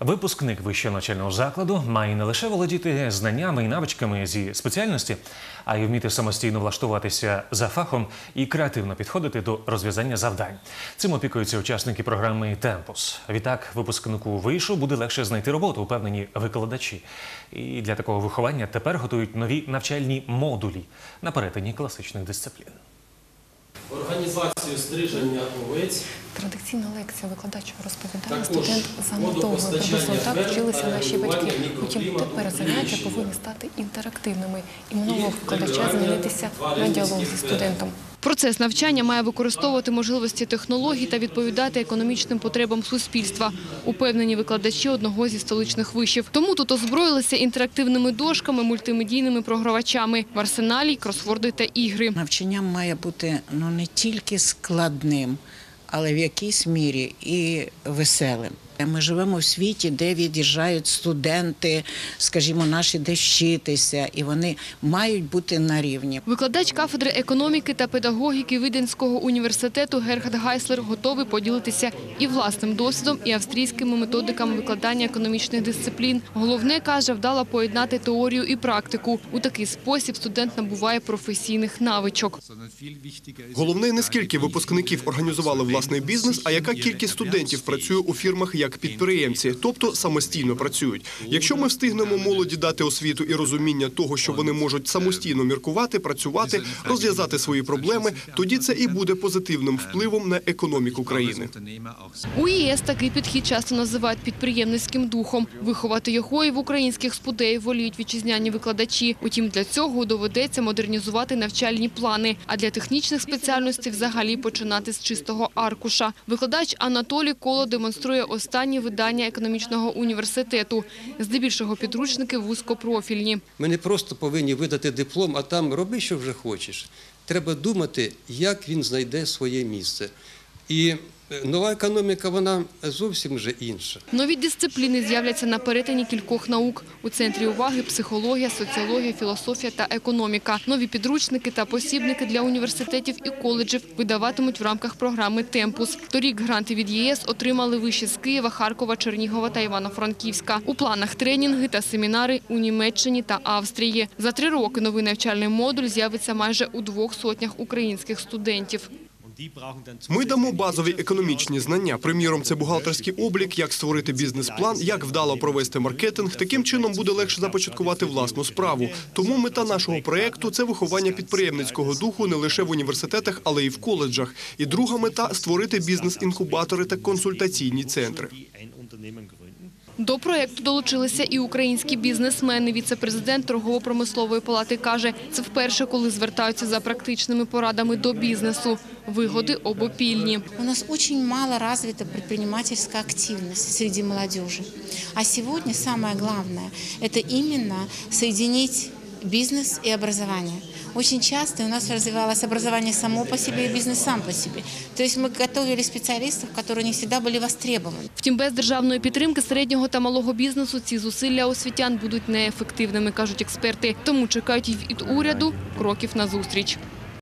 Випускник вищого навчального закладу має не лише володіти знаннями і навичками зі спеціальності, а й вміти самостійно влаштуватися за фахом і креативно підходити до розв'язання завдань. Цим опікуються учасники програми Темпус. Відтак, випускнику вишу буде легше знайти роботу, упевнені викладачі. І для такого виховання тепер готують нові навчальні модулі на перетині класичних дисциплін. Організацію стриження овець Традиційна лекція викладач розповідає студент занотовує приблизно так вчилися наші батьки. Утім, тепер заняття повинні стати інтерактивними і минулого викладача змінитися на діалог зі студентом. Процес навчання має використовувати можливості технологій та відповідати економічним потребам суспільства, упевнені викладачі одного зі столичних вишів. Тому тут озброїлися інтерактивними дошками, мультимедійними програвачами в арсеналі, й кросворди та ігри. Навчання має бути ну не тільки складним, але в якійсь мірі і веселим. Ми живемо в світі, де від'їжджають студенти, скажімо, наші де вчитися, і вони мають бути на рівні. Викладач кафедри економіки та педагогіки Виденського університету Герхард Гайслер готовий поділитися і власним досвідом, і австрійськими методиками викладання економічних дисциплін. Головне, каже, вдало поєднати теорію і практику. У такий спосіб студент набуває професійних навичок. Головне не скільки випускників організували власний бізнес, а яка кількість студентів працює у фірмах як підприємці, тобто самостійно працюють. Якщо ми встигнемо молоді дати освіту і розуміння того, що вони можуть самостійно міркувати, працювати, розв'язати свої проблеми, тоді це і буде позитивним впливом на економіку країни. У ЄС такий підхід часто називають підприємницьким духом. Виховати його і в українських спудеїв воліють вітчизняні викладачі. Утім, для цього доведеться модернізувати навчальні плани, а для технічних спеціальностей взагалі починати з чистого аркуша. Викладач Анатолій Коло демонструє останні видання економічного університету. Здебільшого підручники вузькопрофільні. Ми не просто повинні видати диплом, а там роби, що вже хочеш. Треба думати, як він знайде своє місце. І е, нова економіка, вона зовсім вже інша. Нові дисципліни з'являться на перетині кількох наук. У центрі уваги психологія, соціологія, філософія та економіка. Нові підручники та посібники для університетів і коледжів видаватимуть в рамках програми «Темпус». Торік гранти від ЄС отримали виші з Києва, Харкова, Чернігова та Івано-Франківська. У планах тренінги та семінари у Німеччині та Австрії. За три роки новий навчальний модуль з'явиться майже у двох сотнях українських студентів. Ми дамо базові економічні знання. Приміром, це бухгалтерський облік, як створити бізнес-план, як вдало провести маркетинг. Таким чином буде легше започаткувати власну справу. Тому мета нашого проекту це виховання підприємницького духу не лише в університетах, але й в коледжах. І друга мета створити бізнес-інкубатори та консультаційні центри. До проєкту долучилися і українські бізнесмени. Віце-президент торгово-промислової палати каже, це вперше, коли звертаються за практичними порадами до бізнесу. Вигоди обопільні. У нас очень мало развита підприємницька активність серед молодежи. А сьогодні найголовніше – це саме соединить бизнес и образование. Очень часто у нас развивалось образование само по себе и бизнес сам по себе. То есть мы готовили специалистов, которые не всегда были востребованы. Втім, без державної підтримки середнього та малого бізнесу ці зусилля освітян будуть неефективними, кажуть експерти. Тому чекають і від уряду кроків назустріч.